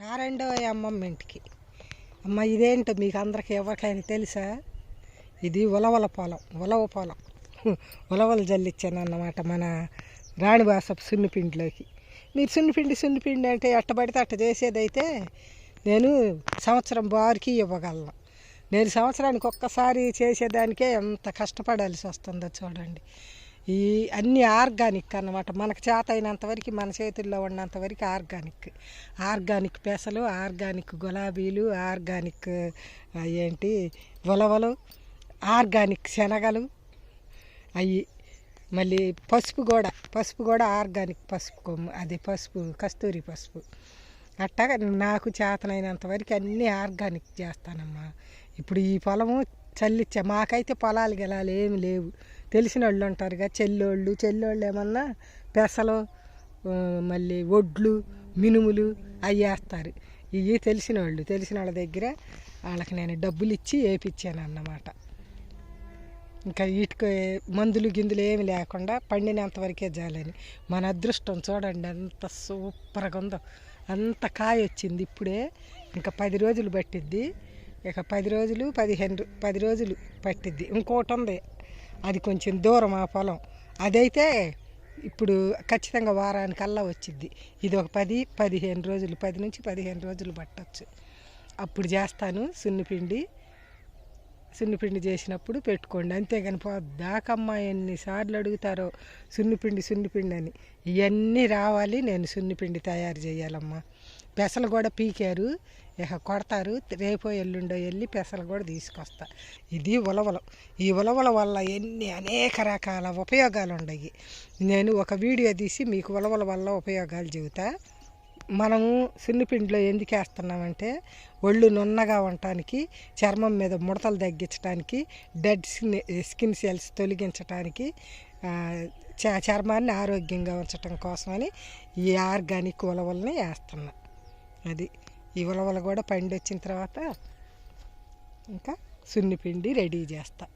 నా రెండో అమ్మమ్మ ఇంటికి. అమ్మ ఇదేంటో మీకు అందరికీ ఇవ్వట్లేని తెలుసా? ఇది ఉలవల పొలం ఉలవ పొలం. ఉలవలు జల్లిచ్చాను అన్నమాట మన రాణి సున్నిపిండిలోకి. మీరు సున్నిపిండి సున్నిపిండి అంటే ఎట్ట పడితే అట్ట చేసేదైతే నేను సంవత్సరం బారికి ఇవ్వగలను. నేను సంవత్సరానికి ఒక్కసారి చేసేదానికే ఎంత కష్టపడాల్సి వస్తుందో చూడండి. ఈ అన్ని ఆర్గానిక్ అన్నమాట. మనకు చేత అయినంత వరకు మన చేతుల్లో ఉన్నంత వరకు ఆర్గానిక్. ఆర్గానిక్ పెసలు ఆర్గానిక్ గులాబీలు ఆర్గానిక్ ఏంటి ఉలవలు ఆర్గానిక్ శనగలు అవి మళ్ళీ పసుపు కూడా పసుపు కూడా ఆర్గానిక్ పసుపు కొమ్ము అది పసుపు కస్తూరి పసుపు. అట్టగా నాకు చేతనైనంత వరకు అన్నీ ఆర్గానిక్ చేస్తానమ్మా. ఇప్పుడు ఈ పొలము చల్లిచ్చా మాకైతే పొలాలు గెలాలు ఏమి లేవు. తెలిసిన వాళ్ళు ఉంటారుగా చెల్లోళ్ళు చెల్లోళ్ళు ఏమన్నా పెసలు మళ్ళీ ఒడ్లు మినుములు అవి వేస్తారు. ఇవి తెలిసిన వాళ్ళు తెలిసిన వాళ్ళ దగ్గర వాళ్ళకి నేను డబ్బులు ఇచ్చి వేయించాను అన్నమాట ఇంకా వీటికి మందులు గిందులు ఏమి లేకుండా పండినంతవరకే జాలని మన అదృష్టం చూడండి అంత సూపర్గా ఉందో. అంత కాయ వచ్చింది ఇప్పుడే. ఇంకా పది రోజులు పట్టిద్ది. ఇక పది రోజులు పదిహేను పది రోజులు పట్టిద్ది. ఇంకోటి ఉంది. అది కొంచెం దూరం ఆ పొలం. అదైతే ఇప్పుడు ఖచ్చితంగా వారానికల్లా వచ్చిద్ది. ఇది ఒక పది పదిహేను రోజులు పది నుంచి పదిహేను రోజులు పట్టచ్చు. అప్పుడు చేస్తాను సున్నిపిండి సున్నిపిండి చేసినప్పుడు పెట్టుకోండి. అంతేగాని దాకమ్మ ఎన్నిసార్లు అడుగుతారో సున్నిపిండి సున్నిపిండి అని. ఇవన్నీ రావాలి నేను సున్నిపిండి తయారు చేయాలమ్మా. పెసలు కూడా పీకారు. ఇక కొడతారు. రేపో ఎల్లుండో వెళ్ళి పెసలు కూడా తీసుకొస్తా. ఇది ఉలవలు. ఈ ఉలవల వల్ల ఎన్ని అనేక రకాల ఉపయోగాలు ఉన్నాయి నేను ఒక వీడియో తీసి మీకు ఉలవల వల్ల ఉపయోగాలు చెబుతా. మనము సున్నిపిండిలో ఎందుకు వేస్తున్నామంటే ఒళ్ళు నున్నగా ఉండటానికి చర్మం మీద ముడతలు తగ్గించడానికి డెడ్ స్కిన్ స్కిన్ సెల్స్ తొలగించడానికి చ- చర్మాన్ని ఆరోగ్యంగా ఉంచటం కోసమని ఈ ఆర్గానిక్ ఉలవల్ని వేస్తున్నాను అది. ఈ ఉలవలు కూడా పండి వచ్చిన తర్వాత ఇంకా సున్నిపిండి రెడీ చేస్తా.